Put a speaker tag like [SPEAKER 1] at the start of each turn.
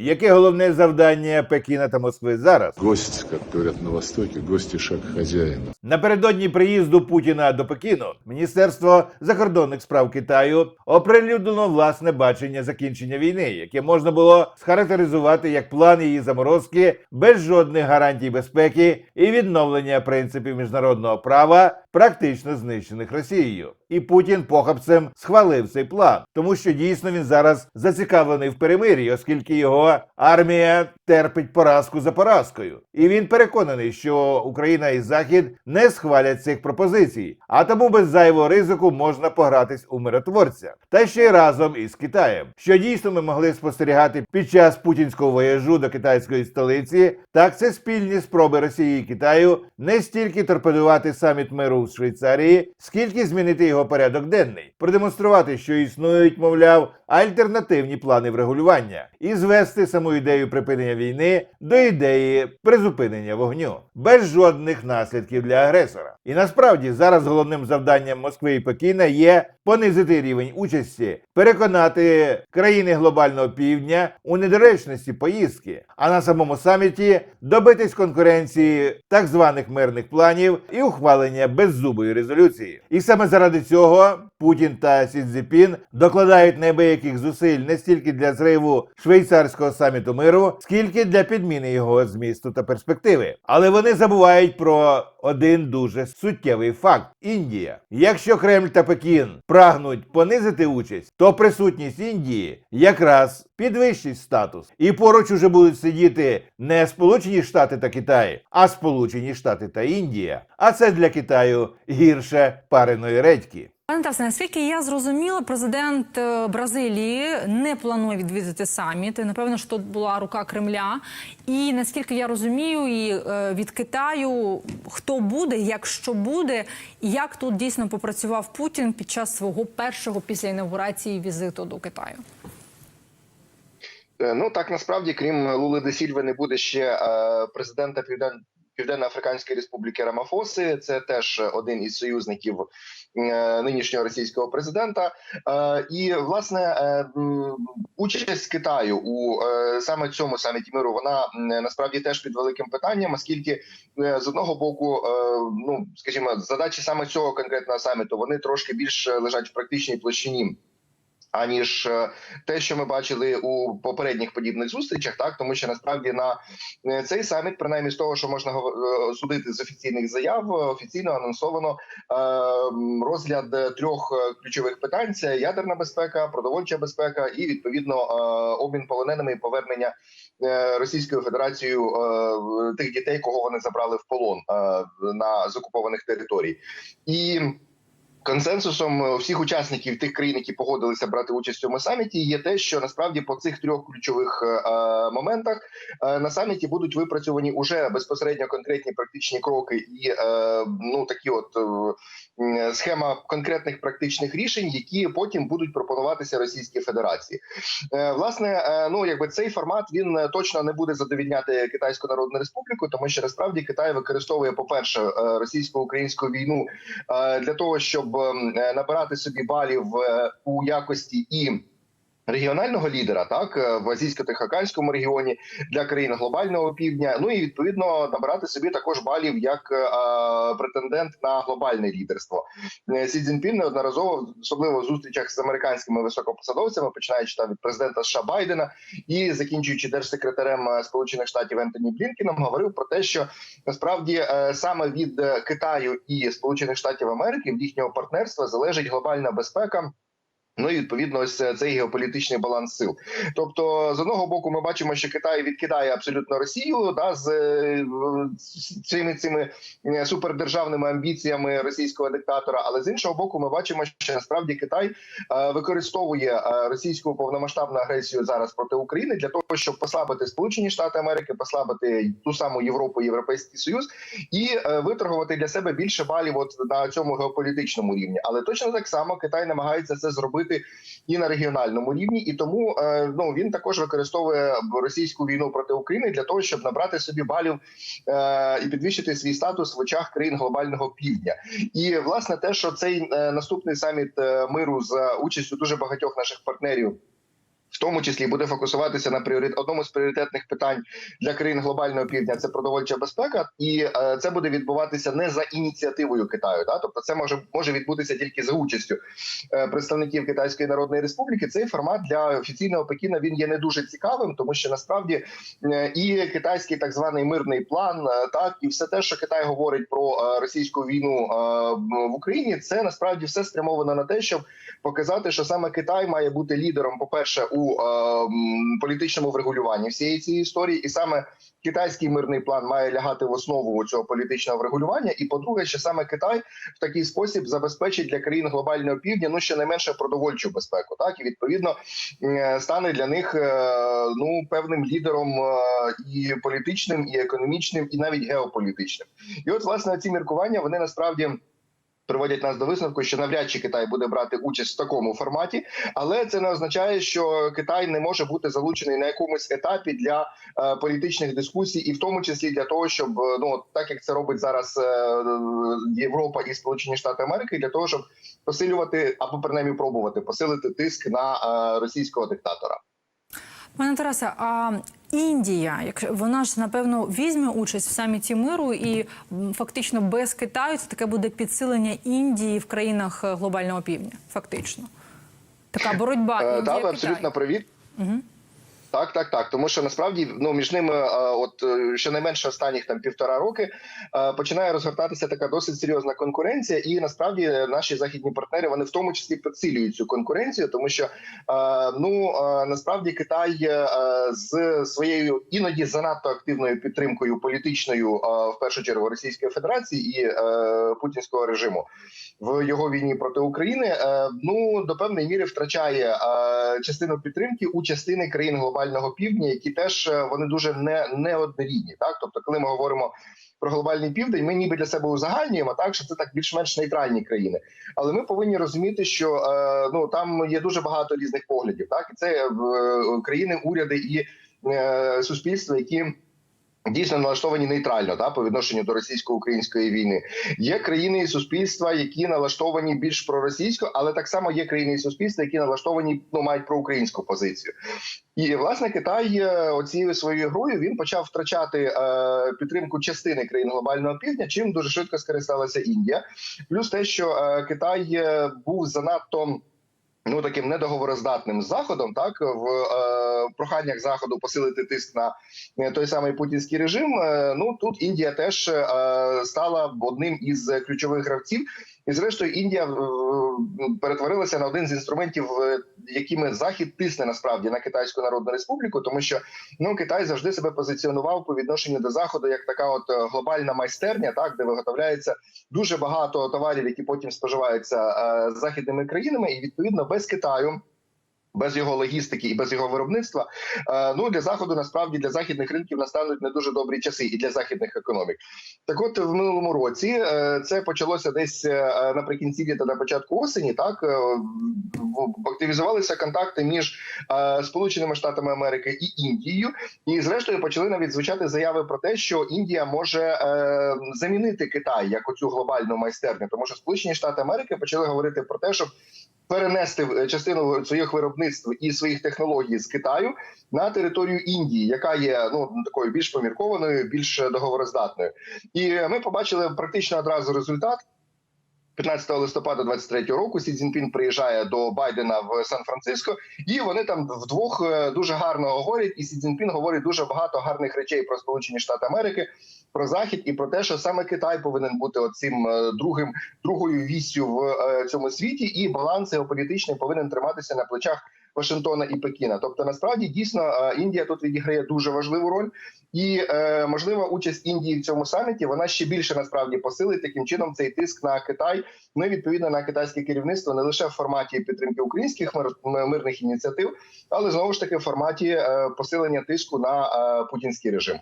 [SPEAKER 1] яке головне завдання Пекіна та Москви зараз?
[SPEAKER 2] Гость, как говорят на Востоке, гость и шаг хозяина.
[SPEAKER 1] Напередодні приїзду Путіна до Пекіну Міністерство закордонних справ Китаю оприлюднило власне бачення закінчення війни, яке можна було схарактеризувати як план її заморозки без жодних гарантій безпеки і відновлення принципів міжнародного права, практично знищених Росією. І Путін похабцем схвалив цей план, тому що дійсно він зараз зацікавлений в перемир'ї, оскільки його армія терпить поразку за поразкою, і він переконаний, що Україна і Захід не схвалять цих пропозицій, а тому без зайвого ризику можна погратись у миротворця, та ще й разом із Китаєм. Що дійсно ми могли спостерігати під час путінського вояжу до китайської столиці, так це спільні спроби Росії і Китаю не стільки торпедувати саміт миру в Швейцарії, скільки змінити його порядок денний, продемонструвати, що існують, мовляв, альтернативні плани врегулювання, і звести саму ідею припинення війни до ідеї призупинення вогню без жодних наслідків для агресора. І насправді зараз головним завданням Москви і Пекіна є понизити рівень участі, переконати країни глобального півдня у недоречності поїздки, а на самому саміті добитись конкуренції так званих мирних планів і ухвалення беззубої резолюції. І саме заради цього Путін та Сі Цзіпін докладають неабияких зусиль не стільки для зриву швейцарського саміту миру, скільки для підміни його змісту та перспективи. Але вони забувають про один дуже суттєвий факт: Індія. Якщо Кремль та Пекін прагнуть понизити участь, то присутність Індії якраз підвищить статус. І поруч уже будуть сидіти не Сполучені Штати та Китай, а Сполучені Штати та Індія. А це для Китаю гірше пареної редьки.
[SPEAKER 3] Пане Тавсе, наскільки я зрозуміла, президент е, Бразилії не планує відвідати саміт. Напевно, що тут була рука Кремля. І наскільки я розумію, і е, від Китаю хто буде, якщо буде, і як тут дійсно попрацював Путін під час свого першого після інаугурації візиту до Китаю.
[SPEAKER 4] Е, Ну так насправді, крім Лули де Сільви, не буде ще президента Півден... Південно-Африканської Республіки Рамафоси. Це теж один із союзників е, нинішнього російського президента. Е, і власне е, участь Китаю у саме цьому саміті миру вона насправді теж під великим питанням, оскільки з одного боку, ну скажімо, задачі саме цього конкретного саміту вони трошки більш лежать в практичній площині. Аніж е, те, що ми бачили у попередніх подібних зустрічах, так тому що насправді на е, цей саміт, принаймні з того, що можна е, судити з офіційних заяв, офіційно анонсовано розгляд трьох ключових питань: це ядерна безпека, продовольча безпека і відповідно обмін полоненими і повернення Російською Федерацією тих дітей, кого вони забрали в полон на з окупованих територій і. Консенсусом всіх учасників тих країн, які погодилися брати участь в цьому саміті, є те, що насправді по цих трьох ключових е, моментах е, на саміті будуть випрацьовані уже безпосередньо конкретні практичні кроки і е, ну такі от е, схема конкретних практичних рішень, які потім будуть пропонуватися Російській Федерації. Е, власне, е, ну якби цей формат він е, точно не буде задовільняти Китайську Народну Республіку, тому що насправді Китай використовує, по перше, російсько-українську війну е, для того, щоб ем, е, набирати собі балів е, у якості і. Регіонального лідера, так е, в азійсько-тихоокеанському регіоні для країн глобального півдня. Ну і відповідно набирати собі також балів як е, претендент на глобальне лідерство. Е, Сі Цзіньпін неодноразово, особливо в зустрічах з американськими високопосадовцями, починаючи там від президента США Байдена і закінчуючи держсекретарем е, Сполучених Штатів Ентоні Блінкеном, говорив про те, що насправді е, саме від е, Китаю і Сполучених Штатів Америки від їхнього партнерства залежить глобальна безпека. Ну і відповідно ось цей геополітичний баланс сил. Тобто, з одного боку, ми бачимо, що Китай відкидає абсолютно Росію да з е, цими цими е, супердержавними амбіціями російського диктатора. Але з іншого боку, ми бачимо, що насправді Китай е, використовує російську повномасштабну агресію зараз проти України для того, щоб послабити Сполучені Штати Америки, послабити ту саму Європу, Європейський Союз і виторгувати для себе більше балів от на цьому геополітичному рівні. Але точно так само Китай намагається це зробити і на регіональному рівні, і тому е, ну він також використовує російську війну проти України для того, щоб набрати собі балів е, і підвищити свій статус в очах країн глобального півдня. І власне те, що цей е, наступний саміт миру за участю дуже багатьох наших партнерів. В тому числі буде фокусуватися на пріорит одному з пріоритетних питань для країн глобального півдня це продовольча безпека, і е, це буде відбуватися не за ініціативою Китаю. Да? Тобто, це може може відбутися тільки за участю е, представників Китайської Народної Республіки. Цей формат для офіційного Пекіна він є не дуже цікавим, тому що насправді е, і китайський так званий мирний план, е, так і все те, що Китай говорить про е, російську війну е, в Україні, це насправді все спрямовано на те, щоб показати, що саме Китай має бути лідером, по перше, у е, м, політичному врегулюванні всієї цієї історії, і саме китайський мирний план має лягати в основу цього політичного врегулювання. І по-друге, що саме Китай в такий спосіб забезпечить для країн глобального півдня ну щонайменше продовольчу безпеку, так і відповідно е, стане для них е, ну певним лідером е, і політичним, і економічним, і навіть геополітичним. І от власне ці міркування вони насправді. Приводять нас до висновку, що навряд чи Китай буде брати участь в такому форматі, але це не означає, що Китай не може бути залучений на якомусь етапі для е, політичних дискусій, і в тому числі для того, щоб е, ну так як це робить зараз е, Європа і Сполучені Штати Америки, для того, щоб посилювати або принаймні пробувати посилити тиск на російського диктатора.
[SPEAKER 3] Пане Тарасе, а Індія, якщо вона ж напевно візьме участь в саміті миру, і фактично без Китаю це таке буде підсилення Індії в країнах е, глобального півдня. Фактично, така боротьба.
[SPEAKER 4] Е,
[SPEAKER 3] Індія,
[SPEAKER 4] Так, ви абсолютно праві.
[SPEAKER 3] Угу.
[SPEAKER 4] Так, так, так. Тому що насправді ну між ними, е, от е, щонайменше останніх там півтора роки, е, починає розгортатися така досить серйозна конкуренція, і насправді наші західні партнери вони в тому числі підсилюють цю конкуренцію, тому що ну насправді Китай з своєю іноді занадто активною підтримкою політичною, в першу чергу Російської Федерації і путінського режиму в його війні проти України, ну до певної міри втрачає частину підтримки у частини країн глобального півдня, які теж е, вони дуже не, не однорідні. Так, тобто, коли ми говоримо про глобальний південь, ми ніби для себе узагальнюємо, так що це так більш-менш нейтральні країни. Але ми повинні розуміти, що е, ну там є дуже багато різних поглядів. Так, і це е, країни, уряди і е, суспільства, які. Дійсно налаштовані нейтрально та по відношенню до російсько-української війни. Є країни і суспільства, які налаштовані більш проросійсько, але так само є країни і суспільства, які налаштовані ну мають проукраїнську позицію. І власне Китай е, оцією своєю грою він почав втрачати е, підтримку частини країн глобального півдня, чим дуже швидко скористалася Індія. Плюс те, що е, Китай е, був занадто. Ну таким недоговороздатним заходом, так в е, проханнях заходу посилити тиск на е, той самий путінський режим. Е, ну тут Індія теж е, стала одним із ключових гравців, і зрештою Індія е, перетворилася на один з інструментів, е, якими захід тисне насправді на Китайську Народну Республіку, тому що ну Китай завжди себе позиціонував по відношенню до заходу як така, от е, глобальна майстерня, так де виготовляється дуже багато товарів, які потім споживаються е, західними країнами, і відповідно без Китаю. Без його логістики і без його виробництва, е, ну для заходу насправді для західних ринків настануть не дуже добрі часи і для західних економік. Так, от в минулому році е, це почалося десь е, наприкінці літа на початку осені. Так активізувалися контакти між Сполученими Штатами Америки і Індією, і зрештою почали навіть звучати заяви про те, що Індія може замінити Китай як оцю глобальну майстерню, тому що Сполучені Штати Америки почали говорити про те, щоб перенести е, частину своїх виробництв і своїх технологій з Китаю на територію Індії, яка є ну такою більш поміркованою, більш договороздатною. І ми побачили практично одразу результат. 15 листопада 23 року Сі Цзіньпін приїжджає до Байдена в Сан-Франциско, і вони там вдвох е, дуже гарно говорять. І Сі Цзіньпін говорить дуже багато гарних речей про Сполучені Штати Америки, про захід і про те, що саме Китай повинен бути оцим е, другим другою віссю в е, цьому світі, і баланс геополітичний повинен триматися на плечах Вашингтона і Пекіна. Тобто, насправді дійсно е, Індія тут відіграє дуже важливу роль, і можливо, можлива участь Індії в цьому саміті вона ще більше насправді посилить таким чином цей тиск на Китай. Ну відповідно на китайське керівництво не лише в форматі підтримки українських мир, мирних ініціатив, але знову ж таки в форматі е, посилення тиску на е, путінський режим.